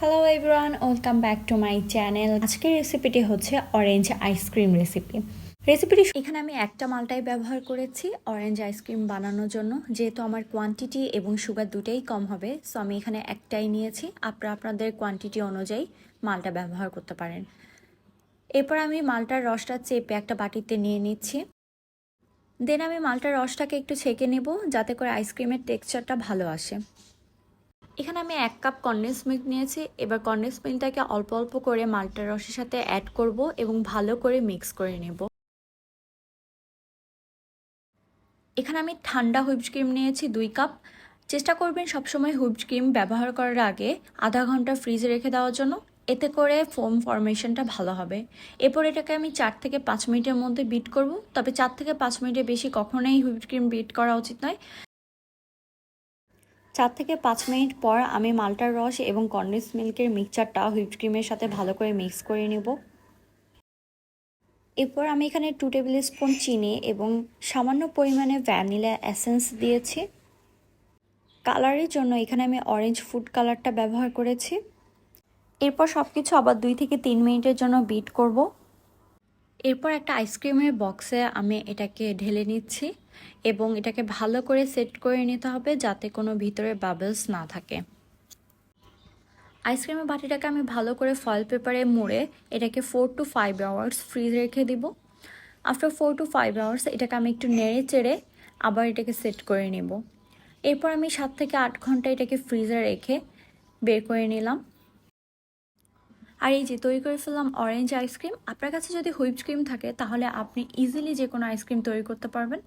Hello everyone welcome back to my channel আজকের রেসিপিটি হচ্ছে অরেঞ্জ আইসক্রিম রেসিপি রেসিপিটি এখানে আমি একটা মালটাই ব্যবহার করেছি অরেঞ্জ আইসক্রিম বানানোর জন্য। যেহেতু আমার কোয়ান্টিটি এবং সুগার দুটোই কম হবে সো আমি এখানে একটাই নিয়েছি। আপনারা আপনাদের কোয়ান্টিটি অনুযায়ী মালটা ব্যবহার করতে পারেন। এরপর আমি মালটার রসটা চেপে একটা বাটিতে নিয়ে নিচ্ছি। দেন আমি মালটার রসটাকে একটু ছেঁকে নেব, যাতে করে আইসক্রিমের টেক্সচারটা ভালো আসে। এখানে আমি এক কাপ কন্ডেন্স মিল্ক নিয়েছি। এবার কন্ডেন্স মিল্কটাকে অল্প অল্প করে মালটার রসের সাথে অ্যাড করব এবং ভালো করে মিক্স করে নেব। এখানে আমি ঠান্ডা হুইপড ক্রিম নিয়েছি দুই কাপ। চেষ্টা করবেন সবসময় হুইপড ক্রিম ব্যবহার করার আগে আধা ঘণ্টা ফ্রিজে রেখে দেওয়ার জন্য। এতে করে ফোম ফরমেশনটা ভালো হবে। এরপর এটাকে আমি চার থেকে পাঁচ মিনিটের মধ্যে বিট করব। তবে চার থেকে পাঁচ মিনিটের বেশি কখনোই হুইপড ক্রিম বিট করা উচিত নয়। চার থেকে পাঁচ মিনিট পর আমি মালটার রস এবং কন্ডেন্স মিল্কের মিক্সচারটা হুইপ ক্রিমের সাথে ভালো করে মিক্স করে নেব। এরপর আমি এখানে টু টেবিল স্পুন চিনি এবং সামান্য পরিমাণে ভ্যানিলা এসেন্স দিয়েছি। কালারের জন্য এখানে আমি অরেঞ্জ ফুড কালারটা ব্যবহার করেছি। এরপর সব কিছু আবার দুই থেকে তিন মিনিটের জন্য বিট করব। এরপর একটা আইসক্রিমের বক্সে আমি এটাকে ঢেলে নিচ্ছি এবং এটাকে ভালো করে সেট করে নিতে হবে যাতে কোনো ভিতরে বাবলস না থাকে। আইসক্রিমের বাটিটাকে আমি ভালো করে ফয়েল পেপারে মুড়ে এটাকে four to five hours fridge রেখে দিব। After four to five hours এটাকে আমি একটু নেড়ে চেড়ে আবার এটাকে সেট করে নেব। এরপর আমি সাত থেকে আট ঘণ্টা এটাকে ফ্রিজে রেখে বের করে নিলাম। আর এই যে তৈরি করে ফেললাম অরেঞ্জ আইসক্রিম আপনার কাছে যদি হুইপড ক্রিম থাকে, তাহলে আপনি ইজিলি যে কোনো আইসক্রিম তৈরি করতে পারবেন।